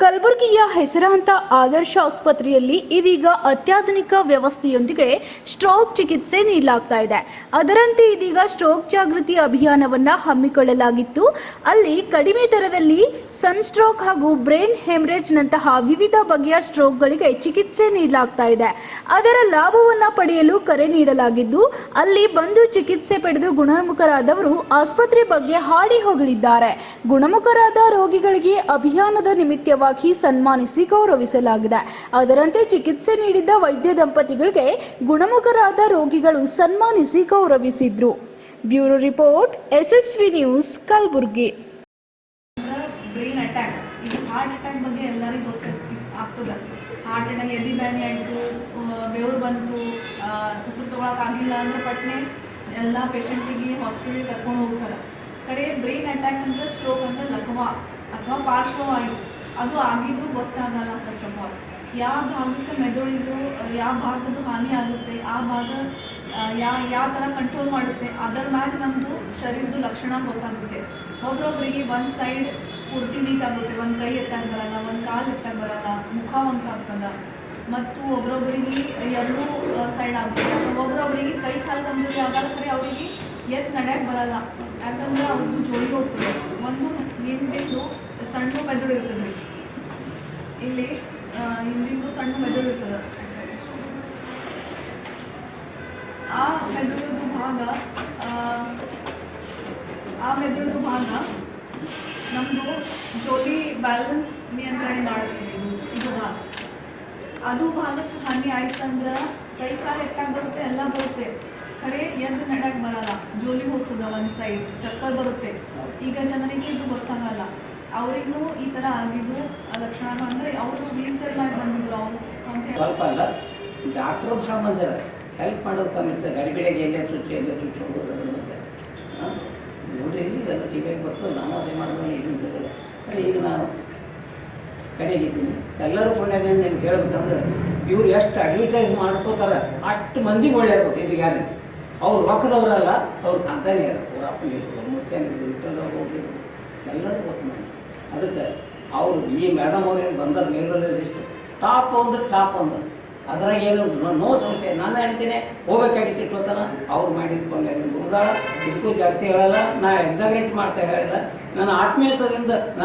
ಕಲಬುರಗಿಯ ಹೆಸರಾಂತ ಆದರ್ಶ ಆಸ್ಪತ್ರೆಯಲ್ಲಿ ಇದೀಗ ಅತ್ಯಾಧುನಿಕ ವ್ಯವಸ್ಥೆಯೊಂದಿಗೆ ಸ್ಟ್ರೋಕ್ ಚಿಕಿತ್ಸೆ ನೀಡಲಾಗ್ತಾ ಇದೆ. ಅದರಂತೆ ಇದೀಗ ಸ್ಟ್ರೋಕ್ ಜಾಗೃತಿ ಅಭಿಯಾನವನ್ನ ಹಮ್ಮಿಕೊಳ್ಳಲಾಗಿತ್ತು. ಅಲ್ಲಿ ಕಡಿಮೆ ದರದಲ್ಲಿ ಸನ್ ಸ್ಟ್ರೋಕ್ ಹಾಗೂ ಬ್ರೈನ್ ಹೆಮರೇಜ್ನಂತಹ ವಿವಿಧ ಬಗೆಯ ಸ್ಟ್ರೋಕ್ಗಳಿಗೆ ಚಿಕಿತ್ಸೆ ನೀಡಲಾಗ್ತಾ ಇದೆ. ಅದರ ಲಾಭವನ್ನ ಪಡೆಯಲು ಕರೆ ನೀಡಲಾಗಿದ್ದು, ಅಲ್ಲಿ ಬಂದು ಚಿಕಿತ್ಸೆ ಪಡೆದು ಗುಣಮುಖರಾದವರು ಆಸ್ಪತ್ರೆ ಬಗ್ಗೆ ಹಾಡಿ ಹೊಗಳಿದ್ದಾರೆ. ಗುಣಮುಖರಾದ ರೋಗಿಗಳಿಗೆ ಅಭಿಯಾನದ ನಿಮಿತ್ತವಾಗಿ ಸನ್ಮಾನಿಸಿ ಗೌರವಿಸಲಾಗಿದೆ. ಅದರಂತೆ ಚಿಕಿತ್ಸೆ ನೀಡಿದ್ದ ವೈದ್ಯ ದಂಪತಿಗಳಿಗೆ ಗುಣಮುಖರಾದ ರೋಗಿಗಳು ಸನ್ಮಾನಿಸಿ ಗೌರವಿಸಿದ್ರು. Bureau report, SSV news, Kalaburagi. Brain attack heart attack ಬಗ್ಗೆ ಎಲ್ಲರಿಗೂ ಗೊತ್ತ ಆಗ್ತದೆ. ಹಾರ್ಟ್ ಅಟ್ಯಾಕ್ ಎದಿ ಬ್ಯಾನಿ ಆಯಿತು ಬೆವರು ಬಂತು ಉಸಿರು ತೊಗೊಳಕ್ಕಾಗಿಲ್ಲ ಅಂದ್ರೆ ಪಟ್ನೆ ಎಲ್ಲ ಪೇಷಂಟಿಗೆ ಹಾಸ್ಪಿಟಲ್ ಕರ್ಕೊಂಡು ಹೋಗ್ತಾರೆ. ಕರೆ ಬ್ರೈನ್ ಅಟ್ಯಾಕ್ ಅಂದ್ರೆ ಸ್ಟ್ರೋಕ್ ಅಂದ್ರೆ ಲಕ್ವಾ ಅಥವಾ ಪಾರ್ಶ್ವವಾಯು. ಅದು ಆಗಿದ್ದು ಗೊತ್ತಾಗಲ್ಲ ಫಸ್ಟ್ ಆಫ್ ಆಲ್ ಯಾವ ಭಾಗಕ್ಕೆ ಮೆದುಳಿದು ಯಾವ ಭಾಗದ ಹಾನಿ ಆಗುತ್ತೆ, ಆ ಭಾಗ ಯಾ, ಯಾವ ಥರ ಕಂಟ್ರೋಲ್ ಮಾಡುತ್ತೆ, ಅದರ ಮ್ಯಾಗೆ ನಮ್ಮದು ಶರೀರದ ಲಕ್ಷಣ ಗೊತ್ತಾಗುತ್ತೆ. ಒಬ್ರೊಬ್ರಿಗೆ ಒಂದು ಸೈಡ್ ಪೂರ್ತಿ ವೀಕ್ ಆಗುತ್ತೆ ಒಂದು ಕೈ ಎತ್ತಾಗ ಬರಲ್ಲ ಒಂದು ಕಾಲು ಎತ್ತಾಗ ಬರಲ್ಲ, ಮುಖ ಒಂದಾಗ್ತದ ಮತ್ತು ಒಬ್ರೊಬ್ಬರಿಗೆ ಎರಡೂ ಸೈಡ್ ಆಗುತ್ತೆ. ಒಬ್ರೊಬ್ರಿಗೆ ಕೈ ಕಾಲು ಕಮ್ಜೋರಿ ಆಗಲ್ಲ ಅವರಿಗೆ ಎತ್ ನಡೆಯಕ್ಕೆ ಬರಲ್ಲ. ಯಾಕಂದ್ರೆ ಅವ್ರದ್ದು ಜೋಡಿ ಹೋಗ್ತದೆ. ಒಂದು ಹಿಂದಿಂದು ಸಣ್ಣ ಮೆದುಳು ಇರ್ತದೆ. ಇಲ್ಲಿ ಹಿಂದಿಂದು ಸಣ್ಣ ಮೆದುಳು ಇರ್ತದೆ. ಆ ಮೆದುಳದ್ದು ಭಾಗ ಆ, ಆ ಮೆದುಳಿದು ಭಾಗ ನಮ್ಮದು ಜೋಲಿ ಬ್ಯಾಲೆನ್ಸ್ ನಿಯಂತ್ರಣೆ ಮಾಡುತ್ತೆ. ಇದು ಭಾಗ. ಅದು ಭಾಗಕ್ಕೆ ಹಾನಿ ಆಯ್ತಂದ್ರೆ ಕೈ ಕಾಲು ಎಟ್ಟಾಗಿ ಬರುತ್ತೆ ಎಲ್ಲ ಬರುತ್ತೆ. ಖರೆ ಎದ್ದು ನಡ್ಯಾಕ ಬರಲ್ಲ. ಜೋಲಿ ಹೋಗ್ತದ ಒಂದು ಸೈಡ್ ಚಕ್ಕರ್ ಬರುತ್ತೆ. ಈಗ ಜನರಿಗೆ ಇದು ಗೊತ್ತಾಗಲ್ಲ. ಅವರಿಗೂ ಈ ಥರ ಆಗಿದ್ದು ಆ ಲಕ್ಷಣಗಳು ಅಂದರೆ ಅವರು ವೀಲ್ ಚೇರ್ ಮ್ಯಾಗ ಬಂದಿದ್ರು ಅವರು. ಅಂತ ಸ್ವಲ್ಪ ಅಲ್ಲ ಡಾಕ್ಟ್ರು ಭಾಳ ಹೆಲ್ಪ್ ಮಾಡೋದು ಕಮ್ಮಿ ಇರ್ತದೆ ಗಡಿಬಿಡಿಯಾಗಿ ಎಲ್ಲೇ ಚುಚ್ಚಿ ಎಲ್ಲೇ ಚುಚ್ಚಿ ನೋಡ್ರಿ ಇಲ್ಲಿ ಎಲ್ಲ ಟಿ ಬರ್ತದೆ ನಾನು ಅದೇ ಮಾಡಿದ್ರೆ ಏನು ಬೇಕಿಲ್ಲ ಆದರೆ ಈಗ ನಾನು ಕಡೆಗಿದ್ದೀನಿ ಎಲ್ಲರೂ ಪುಣ್ಯದಿಂದ ನಿಮ್ಗೆ ಹೇಳ್ಬೇಕಂದ್ರೆ, ಇವ್ರು ಎಷ್ಟು ಅಡ್ವರ್ಟೈಸ್ ಮಾಡ್ಕೋತಾರೆ, ಅಷ್ಟು ಮಂದಿಗೆ ಒಳ್ಳೆಯದು ಇದು ಯಾರು? ಅವ್ರು ರೊಕ್ಕದವರಲ್ಲ ಅವ್ರು ಕಂತಾನೆ ಅವ್ರ ಅಪ್ಪ ಮತ್ತೆ ಹೋಗಿ ಹೋಗಿದ್ರು ಎಲ್ಲರೂ ಗೊತ್ತು ಮಾಡಿ ಅದಕ್ಕೆ ಅವರು ಈ ಮೇಡಮ್ ಅವ್ರು ಏನು ಬಂದಾರ ನೀರಲ್ಲಿ ಇಷ್ಟು ಟಾಪ್ ಅಂದ್ರೆ ಟಾಪ್ ಅಂದ್ರೆ ಅದ್ರಾಗ ಏನು ನೋ- ಸಮಸ್ಯೆ. ನಾನು ಹೇಳ್ತೀನಿ, ಹೋಗ್ಬೇಕಾಗಿತ್ತು ಇಟ್ಕೋತಾನ ಅವ್ರು ಮಾಡಿದ್ಕೊಂಡೆ. ಗುರುದಾಳ ಇದಕ್ಕೂ ಜಾಸ್ತಿ ಹೇಳಲ್ಲ. ನಾ ಎಕ್ಸಾಗ್ರೇಟ್ ಮಾಡ್ತಾ ಹೇಳಿಲ್ಲ. ನನ್ನ ಆತ್ಮೀಯತದಿಂದ ನಾ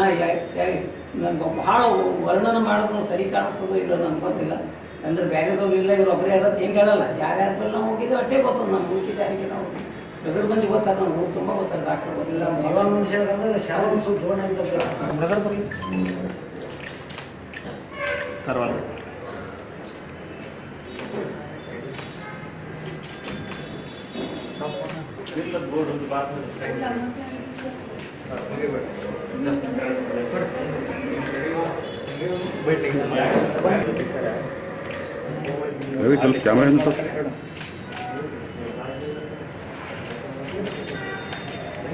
ನನ್ಗೆ ಭಾಳ ವರ್ಣನೆ ಮಾಡೋದು ಸರಿ ಕಾಣಿಸ್ತದೋ ಇಲ್ಲ ನನ್ಗೆ ಗೊತ್ತಿಲ್ಲ. ಅಂದ್ರೆ ಬೇರೆದವ್ರು ಇಲ್ಲ ಇವ್ರು ಒಬ್ಬರೇ ಇರೋದು ಕೇಳಲ್ಲ. ಹೇಳಲ್ಲ ಯಾರ್ಯಾರ್ದಲ್ಲಿ ನಾವು ಹೋಗಿದ್ದು ಅಷ್ಟೇ ಗೊತ್ತದ ನಮ್ಮ ಹುಡುಕಿದ ಯಾರಿಗೆ ನಾವು. ಎದುರು ಮಂದಿ ಗೊತ್ತಾರ ನಮ್ಮ ಊರು ತುಂಬ ಗೊತ್ತಾರ ಡಾಕ್ಟರ್ ಗೊತ್ತಿಲ್ಲ. ಜೀವಾಂಶ ಅಂದ್ರೆ ಶಾವನ್ ಸುಲ್ಸೋಣ ಅಂತ ಬ್ರದರ್ ಬರಲಿ ಸರ್ ಒಂದು ರವಿ ಸ್ವಲ್ಪ ಕ್ಯಾಮ್ರಾ ಸ್ವಲ್ಪ